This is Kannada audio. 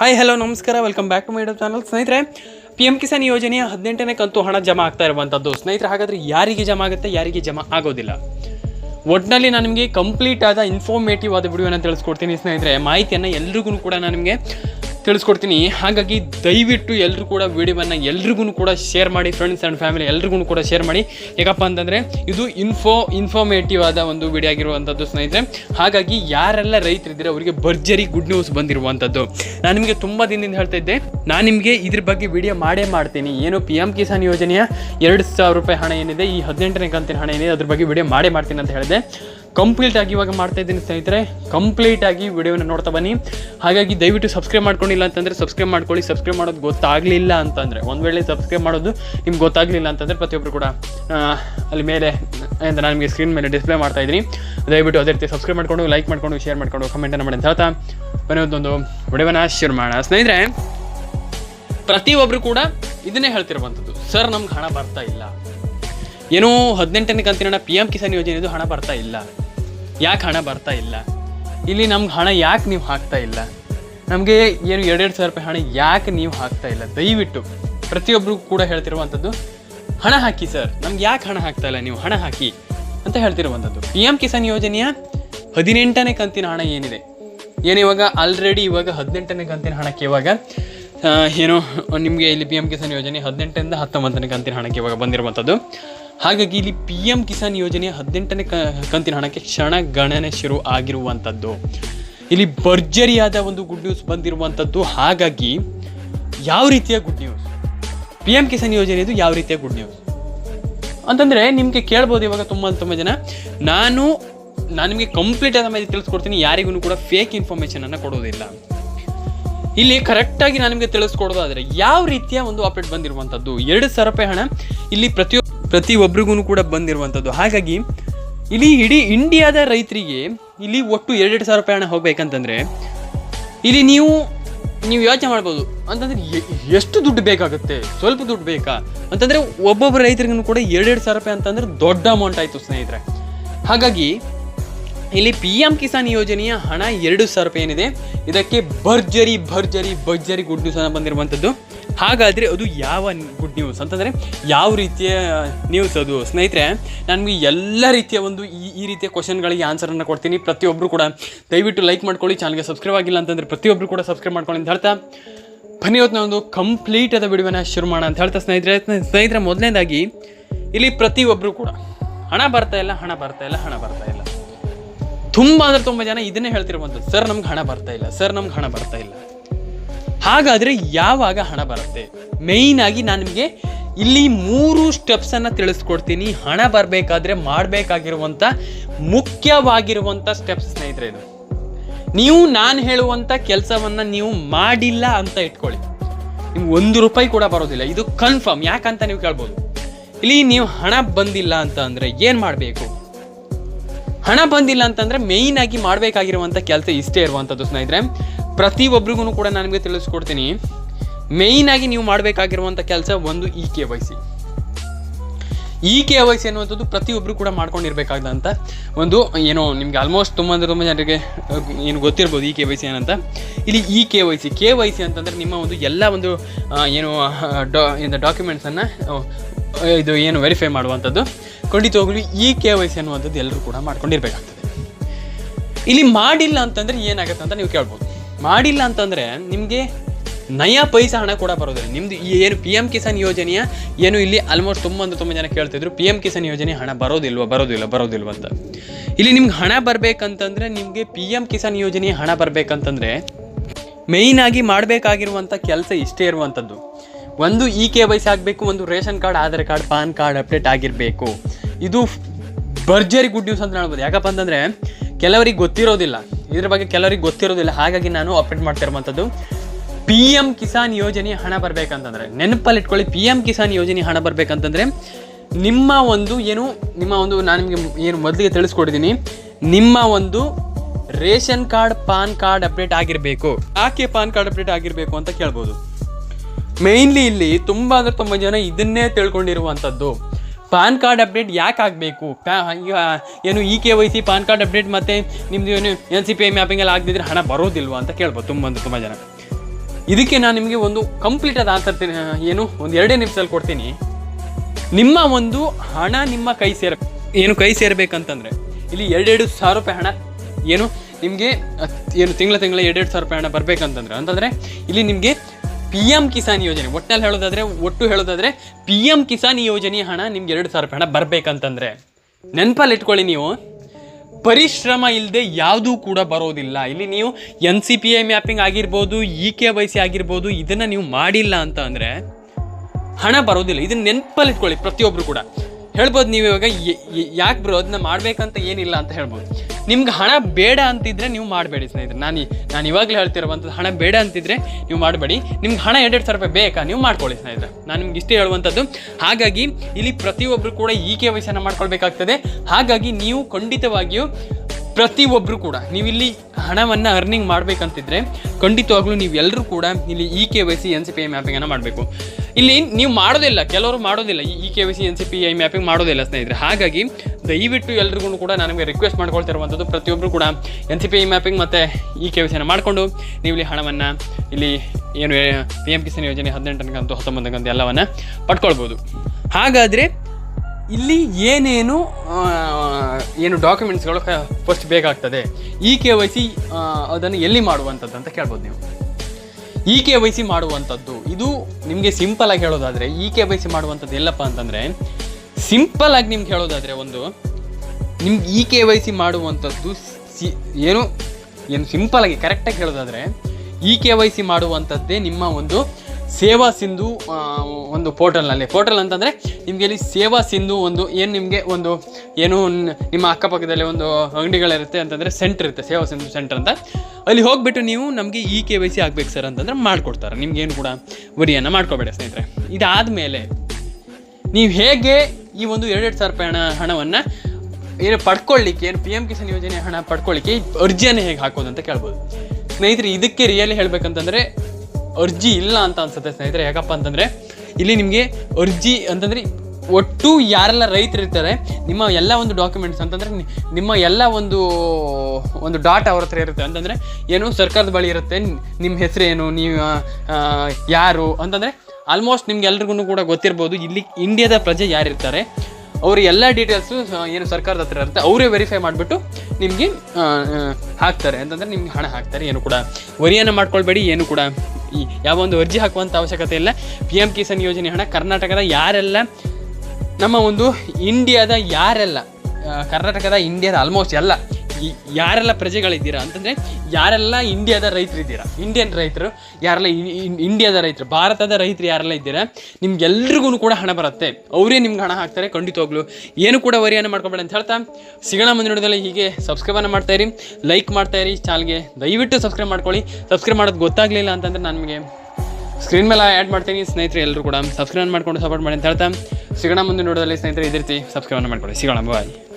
ಹಾಯ್ ಹಲೋ ನಮಸ್ಕಾರ. Welcome back to my channel ಸ್ನೇಹಿತರೆ ಪಿ ಎಂ ಕಿಸಾನ್ ಯೋಜನೆಯ ಹದಿನೆಂಟನೇ ಕಂತು ಹಣ ಜಮಾ ಆಗ್ತಾ ಇರುವಂಥದ್ದು ಸ್ನೇಹಿತರೆ, ಹಾಗಾದರೆ ಯಾರಿಗೆ ಜಮಾ ಆಗುತ್ತೆ, ಯಾರಿಗೆ ಜಮಾ ಆಗೋದಿಲ್ಲ? ಒಟ್ಟಿನಲ್ಲಿ ನಾನು ನಿಮಗೆ ಕಂಪ್ಲೀಟ್ ಆದ ಇನ್ಫಾರ್ಮೇಟಿವ್ ಆದ ವಿಡಿಯೋನ ತಿಳಿಸ್ಕೊಡ್ತೀನಿ ಸ್ನೇಹಿತರೆ. ಮಾಹಿತಿಯನ್ನು ಎಲ್ರಿಗೂ ಕೂಡ ನಾನು ನಿಮಗೆ ತಿಳಿಸ್ಕೊಡ್ತೀನಿ. ಹಾಗಾಗಿ ದಯವಿಟ್ಟು ಎಲ್ಲರೂ ಕೂಡ ವಿಡಿಯೋವನ್ನು ಎಲ್ರಿಗೂ ಕೂಡ ಶೇರ್ ಮಾಡಿ ಫ್ರೆಂಡ್ಸ್ ಆ್ಯಂಡ್ ಫ್ಯಾಮಿಲಿ ಎಲ್ರಿಗೂ ಕೂಡ ಶೇರ್ ಮಾಡಿ. ಹೇಗಪ್ಪ ಅಂತಂದರೆ ಇದು ಇನ್ಫೋ ಇನ್ಫಾರ್ಮೇಟಿವ್ ಆದ ಒಂದು ವಿಡಿಯೋ ಆಗಿರುವಂಥದ್ದು ಸ್ನೇಹಿತರೆ. ಹಾಗಾಗಿ ಯಾರೆಲ್ಲ ರೈತರಿದ್ದರೆ ಅವರಿಗೆ ಭರ್ಜರಿ ಗುಡ್ ನ್ಯೂಸ್ ಬಂದಿರುವಂಥದ್ದು ನಾನು ನಿಮಗೆ ತುಂಬ ದಿನದಿಂದ ಹೇಳ್ತಾ ಇದ್ದೆ, ನಾನು ನಿಮಗೆ ಇದ್ರ ಬಗ್ಗೆ ವಿಡಿಯೋ ಮಾಡೇ ಮಾಡ್ತೀನಿ. ಏನು ಪಿ ಎಂ ಕಿಸಾನ್ ಯೋಜನೆಯ ಎರಡು ಸಾವಿರ ರೂಪಾಯಿ ಹಣ ಏನಿದೆ, ಈ ಹದಿನೆಂಟನೇ ಕಂತಿನ ಹಣ ಏನಿದೆ, ಅದ್ರ ಬಗ್ಗೆ ವಿಡಿಯೋ ಮಾಡೇ ಮಾಡ್ತೀನಿ ಅಂತ ಹೇಳಿದೆ. ಕಂಪ್ಲೀಟ್ ಆಗಿ ಇವಾಗ ಮಾಡ್ತಾ ಇದ್ದೀನಿ ಸ್ನೇಹಿತರೆ. ಕಂಪ್ಲೀಟ್ ಆಗಿ ವಿಡಿಯೋನ ನೋಡ್ತಾ ಬನ್ನಿ. ಹಾಗಾಗಿ ದಯವಿಟ್ಟು ಸಬ್ಸ್ಕ್ರೈಬ್ ಮಾಡ್ಕೊಂಡಿಲ್ಲ ಅಂತಂದರೆ ಸಬ್ಸ್ಕ್ರೈಬ್ ಮಾಡ್ಕೊಳ್ಳಿ. ಸಬ್ಸ್ಕ್ರೈಬ್ ಮಾಡೋದು ಗೊತ್ತಾಗಲಿಲ್ಲ ಅಂತಂದರೆ. ಒಂದು ವೇಳೆ ಸಬ್ಸ್ಕ್ರೈಬ್ ಮಾಡೋದು ನಿಮ್ಗೆ ಗೊತ್ತಾಗಲಿಲ್ಲ ಅಂತಂದರೆ ಪ್ರತಿಯೊಬ್ಬರು ಕೂಡ ಅಲ್ಲಿ ಮೇಲೆ ಅಂತ ನಾನು ನಿಮಗೆ ಸ್ಕ್ರೀನ್ ಮೇಲೆ ಡಿಸ್ಪ್ಲೇ ಮಾಡ್ತಾ ಇದ್ದೀನಿ. ದಯವಿಟ್ಟು ಅದೇ ರೀತಿ ಸಬ್ಸ್ಕ್ರೈಬ್ ಮಾಡಿಕೊಂಡು ಲೈಕ್ ಮಾಡ್ಕೊಂಡು ಶೇರ್ ಮಾಡ್ಕೊಂಡು ಕಮೆಂಟನ್ನು ಮಾಡಿ ಅಂತ ಹೇಳ್ತಾ ಬನ್ನಿ ಒಂದೊಂದು ವಿಡಿಯೋನ ಶೇರ್ ಮಾಡೋಣ. ಸ್ನೇಹಿತರೆ ಪ್ರತಿಯೊಬ್ಬರು ಕೂಡ ಇದನ್ನೇ ಹೇಳ್ತಿರುವಂಥದ್ದು. ಸರ್, ನಮ್ಗೆ ಹಣ ಬರ್ತಾ ಇಲ್ಲ. ಏನೋ ಹದಿನೆಂಟನೇ ಕಂತಿನ ಪಿ ಎಂ ಕಿಸಾನ್ ಯೋಜನೆದು ಹಣ ಬರ್ತಾ ಇಲ್ಲ. ಯಾಕೆ ಹಣ ಬರ್ತಾ ಇಲ್ಲ? ಇಲ್ಲಿ ನಮ್ಗೆ ಹಣ ಯಾಕೆ ನೀವು ಹಾಕ್ತಾ ಇಲ್ಲ? ನಮಗೆ ಏನು ಎರಡೆರಡು ಸಾವಿರ ರೂಪಾಯಿ ಹಣ ಯಾಕೆ ನೀವು ಹಾಕ್ತಾ ಇಲ್ಲ? ದಯವಿಟ್ಟು ಪ್ರತಿಯೊಬ್ಬರು ಕೂಡ ಹೇಳ್ತಿರುವಂಥದ್ದು, ಹಣ ಹಾಕಿ ಸರ್, ನಮ್ಗೆ ಯಾಕೆ ಹಣ ಹಾಕ್ತಾ ಇಲ್ಲ ನೀವು? ಹಣ ಹಾಕಿ ಅಂತ ಹೇಳ್ತಿರುವಂಥದ್ದು. ಪಿ ಎಂ ಕಿಸಾನ್ ಯೋಜನೆಯ ಹದಿನೆಂಟನೇ ಕಂತಿನ ಹಣ ಏನಿದೆ? ಏನು ಇವಾಗ ಆಲ್ರೆಡಿ ಇವಾಗ ಹದಿನೆಂಟನೇ ಕಂತಿನ ಹಣಕ್ಕೆ ಇವಾಗ ಏನು, ನಿಮಗೆ ಇಲ್ಲಿ ಪಿ ಎಂ ಕಿಸಾನ್ ಯೋಜನೆ ಹದಿನೆಂಟರಿಂದ ಹತ್ತೊಂಬತ್ತನೇ ಕಂತಿನ ಹಣಕ್ಕೆ ಇವಾಗ ಬಂದಿರುವಂಥದ್ದು. ಹಾಗಾಗಿ ಇಲ್ಲಿ ಪಿ ಎಂ ಕಿಸಾನ್ ಯೋಜನೆಯ ಹದಿನೆಂಟನೇ ಕಂತಿನ ಹಣಕ್ಕೆ ಕ್ಷಣಗಣನೆ ಶುರು ಆಗಿರುವಂಥದ್ದು ಇಲ್ಲಿ ಭರ್ಜರಿಯಾದ ಒಂದು ಗುಡ್ ನ್ಯೂಸ್ ಬಂದಿರುವಂಥದ್ದು ಹಾಗಾಗಿ ಯಾವ ರೀತಿಯ good news P M Kisan ಯೋಜನೆಯದು ಯಾವ ರೀತಿಯ ಗುಡ್ ನ್ಯೂಸ್ ಅಂತಂದರೆ ನಿಮಗೆ ಕೇಳ್ಬೋದು ಇವಾಗ ತುಂಬ ತುಂಬ ಜನ. ನಾನು ನಾನು ನಿಮಗೆ ಕಂಪ್ಲೀಟ್ ಆದ ಮೇಲೆ ತಿಳಿಸ್ಕೊಡ್ತೀನಿ. ಯಾರಿಗೂ ಕೂಡ ಫೇಕ್ ಇನ್ಫಾರ್ಮೇಷನನ್ನು ಕೊಡೋದಿಲ್ಲ. ಇಲ್ಲಿ ಕರೆಕ್ಟಾಗಿ ನಾನು ನಿಮಗೆ ತಿಳಿಸ್ಕೊಡೋದಾದರೆ ಯಾವ ರೀತಿಯ ಒಂದು ಅಪ್ಡೇಟ್ ಬಂದಿರುವಂಥದ್ದು ಎರಡು ಸಾವಿರ ರೂಪಾಯಿ ಹಣ. ಇಲ್ಲಿ ಪ್ರತಿ ಪ್ರತಿಯೊಬ್ಬರಿಗೂ ಕೂಡ ಬಂದಿರುವಂಥದ್ದು. ಹಾಗಾಗಿ ಇಲ್ಲಿ ಇಡೀ ಇಂಡಿಯಾದ ರೈತರಿಗೆ ಇಲ್ಲಿ ಒಟ್ಟು ಎರಡೆರಡು ಸಾವಿರ ರೂಪಾಯಿ ಹಣ ಹೋಗ್ಬೇಕಂತಂದರೆ ಇಲ್ಲಿ ನೀವು ನೀವು ಯೋಚನೆ ಮಾಡ್ಬೋದು. ಅಂತಂದರೆ ಎಷ್ಟು ದುಡ್ಡು ಬೇಕಾಗುತ್ತೆ? ಸ್ವಲ್ಪ ದುಡ್ಡು ಬೇಕಾ? ಅಂತಂದರೆ ಒಬ್ಬೊಬ್ಬ ರೈತರಿಗೂ ಕೂಡ ಎರಡೆರಡು ಸಾವಿರ ರೂಪಾಯಿ ಅಂತಂದ್ರೆ ದೊಡ್ಡ ಅಮೌಂಟ್ ಆಯಿತು ಸ್ನೇಹಿತರೆ. ಹಾಗಾಗಿ ಇಲ್ಲಿ ಪಿ ಎಂ ಕಿಸಾನ್ ಯೋಜನೆಯ ಹಣ ಎರಡು ಸಾವಿರ ರೂಪಾಯಿ ಏನಿದೆ. ಇದಕ್ಕೆ ಭರ್ಜರಿ ಭರ್ಜರಿ ಭರ್ಜರಿ ಗುಡ್ ಅನ್ನು ಬಂದಿರುವಂಥದ್ದು. ಹಾಗಾದರೆ ಅದು ಯಾವ ಗುಡ್ ನ್ಯೂಸ್ ಅಂತಂದರೆ ಯಾವ ರೀತಿಯ ನ್ಯೂಸ್ ಅದು? ಸ್ನೇಹಿತರೆ, ನನಗೆ ಎಲ್ಲ ರೀತಿಯ ಒಂದು ಈ ಈ ರೀತಿಯ ಕ್ವಶನ್ಗಳಿಗೆ ಆನ್ಸರನ್ನು ಕೊಡ್ತೀನಿ. ಪ್ರತಿಯೊಬ್ಬರು ಕೂಡ ದಯವಿಟ್ಟು ಲೈಕ್ ಮಾಡ್ಕೊಳ್ಳಿ ಚಾನಲ್ಗೆ ಸಬ್ಸ್ಕ್ರೈಬ್ ಆಗಿಲ್ಲ ಅಂತಂದರೆ ಪ್ರತಿಯೊಬ್ಬರು ಕೂಡ ಸಬ್ಸ್ಕ್ರೈಬ್ ಮಾಡ್ಕೊಳ್ಳಿ ಅಂತ ಹೇಳ್ತಾ ಬನ್ನಿ ಇವತ್ತು ಒಂದು ಕಂಪ್ಲೀಟ್ ಆದ ವಿಡಿಯೋನ ಶುರು ಮಾಡೋಣ ಅಂತ ಹೇಳ್ತಾ ಸ್ನೇಹಿತರೆ. ಸ್ನೇಹಿತರೆ, ಮೊದಲನೇದಾಗಿ ಇಲ್ಲಿ ಪ್ರತಿಯೊಬ್ಬರು ಕೂಡ ಹಣ ಬರ್ತಾ ಇಲ್ಲ, ಹಣ ಬರ್ತಾ ಇಲ್ಲ, ಹಣ ಬರ್ತಾ ಇಲ್ಲ. ತುಂಬ ಅಂದ್ರೆ ತುಂಬ ಜನ ಇದನ್ನೇ ಹೇಳ್ತಿರುವಂಥದ್ದು ಸರ್ ನಮ್ಗೆ ಹಣ ಬರ್ತಾ ಇಲ್ಲ. ಸರ್ ನಮ್ಗೆ ಹಣ ಬರ್ತಾ ಇಲ್ಲ. ಹಾಗಾದರೆ ಯಾವಾಗ ಹಣ ಬರುತ್ತೆ? ಮೇಯ್ನ್ ಆಗಿ ನಾನು ನಿಮಗೆ ಇಲ್ಲಿ ಮೂರು ಸ್ಟೆಪ್ಸನ್ನು ತಿಳಿಸ್ಕೊಡ್ತೀನಿ. ಹಣ ಬರಬೇಕಾದ್ರೆ ಮಾಡಬೇಕಾಗಿರುವಂಥ ಮುಖ್ಯವಾಗಿರುವಂಥ ಸ್ಟೆಪ್ಸ್ ಸ್ನೇಹಿತರೆ ಇದು. ನೀವು ನಾನು ಹೇಳುವಂಥ ಕೆಲಸವನ್ನು ನೀವು ಮಾಡಿಲ್ಲ ಅಂತ ಇಟ್ಕೊಳ್ಳಿ. ನಿಮ್ಗೆ ಒಂದು ರೂಪಾಯಿ ಕೂಡ ಬರೋದಿಲ್ಲ. ಇದು ಕನ್ಫರ್ಮ್ ಯಾಕಂತ ನೀವು ಕೇಳ್ಬೋದು? ಇಲ್ಲಿ ನೀವು ಹಣ ಬಂದಿಲ್ಲ ಅಂತ ಅಂದರೆ ಏನು ಮಾಡಬೇಕು? ಹಣ ಬಂದಿಲ್ಲ ಅಂತಂದರೆ ಮೇಯ್ನಾಗಿ ಆಗಿ ಮಾಡಬೇಕಾಗಿರುವಂಥ ಕೆಲಸ ಇಷ್ಟೇ ಇರುವಂಥದ್ದು ಸ್ನೇಹಿತರೆ. ಪ್ರತಿಯೊಬ್ಬರಿಗೂ ಕೂಡ ನಾನು ನಿಮಗೆ ತಿಳಿಸ್ಕೊಡ್ತೀನಿ. ಮೇಯ್ನ್ ಆಗಿ ನೀವು ಮಾಡಬೇಕಾಗಿರುವಂಥ ಕೆಲಸ ಒಂದು E K Y C E K Y C ಅನ್ನುವಂಥದ್ದು ಪ್ರತಿಯೊಬ್ಬರು ಕೂಡ ಮಾಡ್ಕೊಂಡಿರ್ಬೇಕಾದಂಥ ಒಂದು, ಏನೋ, ನಿಮ್ಗೆ ಆಲ್ಮೋಸ್ಟ್ ತುಂಬ ಅಂದರೆ ತುಂಬ ಜನರಿಗೆ ಏನು ಗೊತ್ತಿರ್ಬೋದು ಇ ಕೆ ವೈ ಸಿ ಏನಂತ. ಇಲ್ಲಿ E K Y C K Y C ಅಂತಂದರೆ ನಿಮ್ಮ ಒಂದು ಎಲ್ಲ ಒಂದು ಏನು ಡಾ ಏನು ಡಾಕ್ಯುಮೆಂಟ್ಸನ್ನು ಇದು ಏನು ವೆರಿಫೈ ಮಾಡುವಂಥದ್ದು. ಖಂಡಿತವಾಗ್ಲೂ ಇ ಕೆ ವೈ ಸಿ ಅನ್ನುವಂಥದ್ದು ಎಲ್ಲರೂ ಕೂಡ ಮಾಡ್ಕೊಂಡಿರ್ಬೇಕಾಗ್ತದೆ. ಇಲ್ಲಿ ಮಾಡಿಲ್ಲ ಅಂತಂದ್ರೆ ಏನಾಗುತ್ತೆ ಅಂತ ನೀವು ಕೇಳ್ಬೋದು. ಮಾಡಿಲ್ಲ ಅಂತಂದರೆ ನಿಮಗೆ ನಯ ಪೈಸಾ ಹಣ ಕೂಡ ಬರೋದಿಲ್ಲ. ನಿಮ್ಮದು ಏನು ಪಿ ಎಂ ಕಿಸಾನ್ ಯೋಜನೆಯ ಏನು ಇಲ್ಲಿ ಆಲ್ಮೋಸ್ಟ್ ತುಂಬ ಅಂದ್ರೆ ತುಂಬ ಜನ ಕೇಳ್ತಿದ್ರು ಪಿ ಎಂ ಕಿಸಾನ್ ಯೋಜನೆ ಹಣ ಬರೋದಿಲ್ವ, ಬರೋದಿಲ್ಲ, ಬರೋದಿಲ್ವ ಅಂತ. ಇಲ್ಲಿ ನಿಮ್ಗೆ ಹಣ ಬರಬೇಕಂತಂದ್ರೆ ನಿಮಗೆ ಪಿ ಎಂ ಕಿಸಾನ್ ಯೋಜನೆ ಹಣ ಬರಬೇಕಂತಂದರೆ ಆಗಿ ಮಾಡಬೇಕಾಗಿರುವಂಥ ಕೆಲಸ ಇಷ್ಟೇ ಇರುವಂಥದ್ದು ಒಂದು ಇ ಕೆ ವೈ ಆಗಬೇಕು, ಒಂದು ration card, Aadhaar card, PAN card update ಆಗಿರಬೇಕು. ಇದು ಭರ್ಜರಿ ಗುಡ್ ನ್ಯೂಸ್ ಅಂತ ಹೇಳ್ಬೋದು. ಯಾಕಪ್ಪ ಅಂತಂದರೆ ಕೆಲವರಿಗೆ ಗೊತ್ತಿರೋದಿಲ್ಲ. ಇದ್ರ ಬಗ್ಗೆ ಕೆಲವರಿಗೆ ಗೊತ್ತಿರೋದಿಲ್ಲ. ಹಾಗಾಗಿ ನಾನು ಅಪ್ಡೇಟ್ ಮಾಡ್ತಿರುವಂಥದ್ದು ಪಿ ಎಂ ಕಿಸಾನ್ ಯೋಜನೆ ಹಣ ಬರಬೇಕಂತಂದ್ರೆ ನೆನಪಲ್ಲಿ ಇಟ್ಕೊಳ್ಳಿ ಪಿ ಎಂ ಕಿಸಾನ್ ಯೋಜನೆ ಹಣ ಬರಬೇಕಂತಂದ್ರೆ, ನಿಮ್ಮ ಒಂದು ಏನು, ನಿಮ್ಮ ಒಂದು ನಾನು ನಿಮಗೆ ಏನು ಮೊದಲಿಗೆ ತಿಳಿಸ್ಕೊಡ್ತೀನಿ ನಿಮ್ಮ ಒಂದು ration card, PAN card update ಆಗಿರಬೇಕು. ಯಾಕೆ ಪಾನ್ ಕಾರ್ಡ್ ಅಪ್ಡೇಟ್ ಆಗಿರಬೇಕು ಅಂತ ಕೇಳ್ಬೋದು. ಮೇಯ್ನ್ಲಿ ಇಲ್ಲಿ ತುಂಬ ಅಂದರೆ ತುಂಬ ಜನ ಇದನ್ನೇ ತಿಳ್ಕೊಂಡಿರುವಂಥದ್ದು ಪಾನ್ ಕಾರ್ಡ್ ಅಪ್ಡೇಟ್ ಯಾಕೆ ಆಗಬೇಕು? ಏನು E K Y C PAN card update ಮತ್ತು ನಿಮ್ಮದು ಏನು N C P I mapping ಎಲ್ಲ ಆಗದಿದ್ರೆ ಹಣ ಬರೋದಿಲ್ವ ಅಂತ ಕೇಳ್ಬೋದು ತುಂಬ ಅಂದ್ರೆ ತುಂಬ ಜನ. ಇದಕ್ಕೆ ನಾನು ನಿಮಗೆ ಒಂದು ಕಂಪ್ಲೀಟ್ ಆದ ಆನ್ಸರ್ ಏನು, ಒಂದು ಎರಡೇ ನಿಮಿಷದಲ್ಲಿ ಕೊಡ್ತೀನಿ. ನಿಮ್ಮ ಒಂದು ಹಣ ನಿಮ್ಮ ಕೈ ಸೇರ, ಏನು ಕೈ ಸೇರಬೇಕಂತಂದರೆ, ಇಲ್ಲಿ ಎರಡೆರಡು ಸಾವಿರ ರೂಪಾಯಿ ಹಣ, ಏನು, ನಿಮಗೆ ಏನು ತಿಂಗಳ ತಿಂಗಳ ಎರಡೆರಡು ಸಾವಿರ ರೂಪಾಯಿ ಹಣ ಬರಬೇಕಂತಂದ್ರೆ, ಅಂತಂದರೆ, ಇಲ್ಲಿ ನಿಮಗೆ ಪಿ ಎಂ ಕಿಸಾನ್ ಯೋಜನೆ. ಒಟ್ಟಿನಲ್ಲಿ ಹೇಳೋದಾದ್ರೆ, ಒಟ್ಟು ಹೇಳೋದಾದ್ರೆ ಪಿ ಎಂ ಕಿಸಾನ್ ಯೋಜನೆ ಹಣ ನಿಮ್ಗೆ ಎರಡು ಸಾವಿರ ರೂಪಾಯಿ ಹಣ ಬರಬೇಕಂತಂದರೆ. ನೆನಪಲ್ಲಿ ಇಟ್ಕೊಳ್ಳಿ ನೀವು. ಪರಿಶ್ರಮ ಇಲ್ಲದೆ ಯಾವುದೂ ಕೂಡ ಬರೋದಿಲ್ಲ. ಇಲ್ಲಿ ನೀವು N C P I mapping ಆಗಿರ್ಬೋದು ಇ ಕೆ ವೈ ಸಿ ಆಗಿರ್ಬೋದು, ಇದನ್ನು ನೀವು ಮಾಡಿಲ್ಲ ಅಂತ ಅಂದರೆ ಹಣ ಬರೋದಿಲ್ಲ. ಇದನ್ನ ನೆನಪಲ್ಲಿ ಇಟ್ಕೊಳ್ಳಿ ಪ್ರತಿಯೊಬ್ಬರು ಕೂಡ. ಹೇಳ್ಬೋದು ನೀವು ಇವಾಗ ಯಾಕೆ ಬ್ರೋ ಅದನ್ನ ಮಾಡಬೇಕಂತ ಏನಿಲ್ಲ ಅಂತ ಹೇಳ್ಬೋದು. ನಿಮ್ಗೆ ಹಣ ಬೇಡ ಅಂತಿದ್ರೆ ನೀವು ಮಾಡಬೇಡಿ ಸ್ನೇಹಿತರೆ. ನಾನು ನಾನು ಇವಾಗಲೇ ಹೇಳ್ತಿರುವಂಥದ್ದು ಹಣ ಬೇಡ ಅಂತಿದ್ರೆ ನೀವು ಮಾಡಬೇಡಿ. ನಿಮ್ಗೆ ಹಣ ಎರಡೆರಡು ಸಾವಿರ ರೂಪಾಯಿ ಬೇಕಾ? ನೀವು ಮಾಡ್ಕೊಳ್ಳಿ ಸ್ನೇಹಿತರೆ. ನಾನು ನಿಮ್ಗೆ ಇಷ್ಟೇ ಹೇಳುವಂಥದ್ದು. ಹಾಗಾಗಿ ಇಲ್ಲಿ ಪ್ರತಿಯೊಬ್ಬರು ಕೂಡ ಈ ಕೆ ವಯಸ್ಸನ್ನು ಮಾಡ್ಕೊಳ್ಬೇಕಾಗ್ತದೆ. ಹಾಗಾಗಿ ನೀವು ಖಂಡಿತವಾಗಿಯೂ ಪ್ರತಿಯೊಬ್ಬರು ಕೂಡ ನೀವಿಲ್ಲಿ ಹಣವನ್ನು ಅರ್ನಿಂಗ್ ಮಾಡಬೇಕಂತಿದ್ರೆ ಖಂಡಿತವಾಗ್ಲೂ ನೀವು ಎಲ್ಲರೂ ಕೂಡ ಇಲ್ಲಿ E K Y C N C P I ಮ್ಯಾಪಿಂಗನ್ನು ಮಾಡಬೇಕು. ಇಲ್ಲಿ ನೀವು ಮಾಡೋದಿಲ್ಲ, ಕೆಲವರು ಮಾಡೋದಿಲ್ಲ ಈ K Y C N C P I mapping ಮಾಡೋದಿಲ್ಲ ಸ್ನೇಹಿತರೆ. ಹಾಗಾಗಿ ದಯವಿಟ್ಟು ಎಲ್ರಿಗೂ ಕೂಡ ನನಗೆ ರಿಕ್ವೆಸ್ಟ್ ಮಾಡ್ಕೊಳ್ತಿರುವಂಥದ್ದು ಪ್ರತಿಯೊಬ್ಬರು ಕೂಡ N C P I mapping ಮತ್ತು ಇ ಕೆ ವೈ ಸಿನ ಮಾಡಿಕೊಂಡು ನೀವು ಇಲ್ಲಿ ಹಣವನ್ನು ಇಲ್ಲಿ ಏನು ಪಿ ಎಂ ಕಿಸಾನ್ ಯೋಜನೆ ಹದಿನೆಂಟನಕ್ಕಂತೂ ಹತ್ತೊಂಬತ್ತಕ್ಕಂತೂ ಎಲ್ಲವನ್ನು ಪಡ್ಕೊಳ್ಬೋದು. ಹಾಗಾದರೆ ಇಲ್ಲಿ ಏನೇನು ಏನು ಡಾಕ್ಯುಮೆಂಟ್ಸ್ಗಳು ಫಸ್ಟ್ ಬೇಕಾಗ್ತದೆ? ಇ ಕೆ ವೈ ಸಿ ಅದನ್ನು ಎಲ್ಲಿ ಮಾಡುವಂಥದ್ದು ಅಂತ ಕೇಳ್ಬೋದು ನೀವು. ಇ ಕೆ ವೈ ಸಿ ಮಾಡುವಂಥದ್ದು, ಇದು ನಿಮಗೆ ಸಿಂಪಲ್ ಆಗಿ ಹೇಳೋದಾದರೆ ಇ ಕೆ ವೈ ಸಿ ಮಾಡುವಂಥದ್ದು ಎಲ್ಲಪ್ಪ ಅಂತಂದರೆ ಸಿಂಪಲ್ ಆಗಿ ನಿಮ್ಗೆ ಹೇಳೋದಾದರೆ ಒಂದು ನಿಮ್ಗೆ ಇ ಕೆ ವೈ ಸಿ ಮಾಡುವಂಥದ್ದು ಸಿ, ಏನು ಏನು ಆಗಿ ಕರೆಕ್ಟಾಗಿ ಹೇಳೋದಾದರೆ ಇ ಕೆ ವೈ ಸಿ ಮಾಡುವಂಥದ್ದೇ ನಿಮ್ಮ ಒಂದು ಸೇವಾ ಸಿಂಧು ಒಂದು ಪೋರ್ಟಲ್ನಲ್ಲಿ ಪೋರ್ಟಲ್ ಅಂತಂದರೆ ನಿಮಗೆ ಇಲ್ಲಿ ಸೇವಾ ಸಿಂಧು ಒಂದು, ಏನು ನಿಮಗೆ ಒಂದು, ಏನು, ನಿಮ್ಮ ಅಕ್ಕಪಕ್ಕದಲ್ಲಿ ಒಂದು ಅಂಗಡಿಗಳಿರುತ್ತೆ ಅಂತಂದರೆ ಸೆಂಟ್ರ್ ಇರುತ್ತೆ, ಸೇವಾ ಸಿಂಧು ಸೆಂಟ್ರ್ ಅಂತ. ಅಲ್ಲಿ ಹೋಗಿಬಿಟ್ಟು ನೀವು ನಮಗೆ ಇ ಕೆ ವೈ ಸಿ ಆಗ್ಬೇಕು ಸರ್ ಅಂತಂದ್ರೆ ಮಾಡಿಕೊಡ್ತಾರೆ. ನಿಮ್ಗೇನು ಕೂಡ ವರಿಯನ್ನು ಮಾಡ್ಕೋಬೇಡ ಸ್ನೇಹಿತರೆ. ಇದಾದಮೇಲೆ, ನೀವು ಹೇಗೆ ಈ ಒಂದು ಎರಡೆರಡು ಸಾವಿರ ರೂಪಾಯಿ ಹಣ ಹಣವನ್ನು ಏನು ಪಡ್ಕೊಳ್ಳಿಕ್ಕೆ, ಏನು ಪಿ ಎಂ ಕಿಸಾನ್ ಯೋಜನೆ ಹಣ ಪಡ್ಕೊಳ್ಳಿಕ್ಕೆ ಅರ್ಜಿಯನ್ನು ಹೇಗೆ ಹಾಕೋದು ಅಂತ ಕೇಳ್ಬೋದು. ಸ್ನೇಹಿತರೆ, ಇದಕ್ಕೆ ರಿಯಲಿ ಹೇಳಬೇಕಂತಂದರೆ ಅರ್ಜಿ ಇಲ್ಲ ಅಂತ ಅನ್ಸುತ್ತೆ ಸ್ನೇಹಿತರೆ. ಯಾಕಪ್ಪ ಅಂತಂದರೆ ಇಲ್ಲಿ ನಿಮಗೆ ಅರ್ಜಿ ಅಂತಂದರೆ ಒಟ್ಟು ಯಾರೆಲ್ಲ ರೈತರು ಇರ್ತಾರೆ, ನಿಮ್ಮ ಎಲ್ಲ ಒಂದು ಡಾಕ್ಯುಮೆಂಟ್ಸ್ ಅಂತಂದರೆ ನಿಮ್ಮ ಎಲ್ಲ ಒಂದು ಒಂದು ಡಾಟ್ ಅವ್ರ ಹತ್ರ ಇರುತ್ತೆ. ಅಂತಂದರೆ ಏನು ಸರ್ಕಾರದ ಬಳಿ ಇರುತ್ತೆ, ನಿಮ್ಮ ಹೆಸರೇನು, ನೀವು ಯಾರು ಅಂತಂದರೆ ಆಲ್ಮೋಸ್ಟ್ ನಿಮ್ಗೆ ಎಲ್ರಿಗೂ ಕೂಡ ಗೊತ್ತಿರ್ಬೋದು ಇಲ್ಲಿ ಇಂಡಿಯಾದ ಪ್ರಜೆ ಯಾರಿರ್ತಾರೆ. ಅವ್ರ ಎಲ್ಲ ಡೀಟೇಲ್ಸು ಏನು ಸರ್ಕಾರದ ಹತ್ರ ಇರುತ್ತೆ, ಅವರೇ ವೆರಿಫೈ ಮಾಡಿಬಿಟ್ಟು ನಿಮಗೆ ಹಾಕ್ತಾರೆ. ಅಂತಂದರೆ ನಿಮ್ಗೆ ಹಣ ಹಾಕ್ತಾರೆ, ಏನು ಕೂಡ. ವರಿಯನ್ನು ಮಾಡ್ಕೊಳ್ಬೇಡಿ, ಏನು ಕೂಡ. ಈ ಯಾವ ಒಂದು ಅರ್ಜಿ ಹಾಕುವಂಥ ಅವಶ್ಯಕತೆ ಇಲ್ಲ. ಪಿ ಎಂ ಕಿಸಾನ್ ಯೋಜನೆ ಹಣ ಕರ್ನಾಟಕದ ಯಾರೆಲ್ಲ, ನಮ್ಮ ಒಂದು ಇಂಡಿಯಾದ ಯಾರೆಲ್ಲ ಕರ್ನಾಟಕದ ಇಂಡಿಯಾದ ಆಲ್ಮೋಸ್ಟ್ ಎಲ್ಲ ಯಾರೆಲ್ಲ ಪ್ರಜೆಗಳಿದ್ದೀರಾ ಅಂತಂದರೆ ಯಾರೆಲ್ಲ ಇಂಡಿಯಾದ ರೈತರಿದ್ದೀರಾ ಇಂಡಿಯನ್ ರೈತರು, ಯಾರೆಲ್ಲ ಇಂಡಿಯಾದ ರೈತರು, ಭಾರತದ ರೈತರು ಯಾರೆಲ್ಲ ಇದ್ದೀರಾ? ನಿಮ್ಗೆಲ್ರಿಗೂ ಕೂಡ ಹಣ ಬರುತ್ತೆ. ಅವರೇ ನಿಮ್ಗೆ ಹಣ ಹಾಕ್ತಾರೆ ಖಂಡಿತವಾಗ್ಲು ಏನು ಕೂಡ ವರಿಯನ್ನು ಮಾಡ್ಕೊಬೇಡ ಅಂತ ಹೇಳ್ತಾ, ಸಿಗೋಣ ಮುಂದಿನ ವಿಡಿಯೋದಲ್ಲಿ ಹೀಗೆ ಸಬ್ಸ್ಕ್ರೈಬನ್ನು ಮಾಡ್ತಾ ಇರಿ ಲೈಕ್ ಮಾಡ್ತಾ ಇರಿ, ಚಾನಲ್ಗೆ ದಯವಿಟ್ಟು ಸಬ್ಸ್ಕ್ರೈಬ್ ಮಾಡ್ಕೊಳ್ಳಿ. ಸಬ್ಸ್ಕ್ರೈಬ್ ಮಾಡೋದು ಗೊತ್ತಾಗಲಿಲ್ಲ ಅಂತಂದರೆ ನಾನು ನಿಮಗೆ ಸ್ಕ್ರೀನ್ ಮೇಲೆ ಆ್ಯಡ್ ಮಾಡ್ತೀನಿ, ಸ್ನೇಹಿತರೆ ಎಲ್ಲರೂ ಕೂಡ ಸಬ್ಸ್ಕ್ರೈಬ್ ಮಾಡ್ಕೊಂಡು ಸಪೋರ್ಟ್ ಮಾಡಿ ಅಂತ ಹೇಳ್ತಾ, ಸಿಗೋಣ ಮುಂದೆ ನೋಡೋದಲ್ಲಿ ಸ್ನೇಹಿತರೆ ಇದೇ ರೀತಿ ಸಬ್ಸ್ಕ್ರೈಬ್ ಮಾಡ್ಕೊಳ್ಳಿ. ಸಿಗೋಣ ಬಾಯ್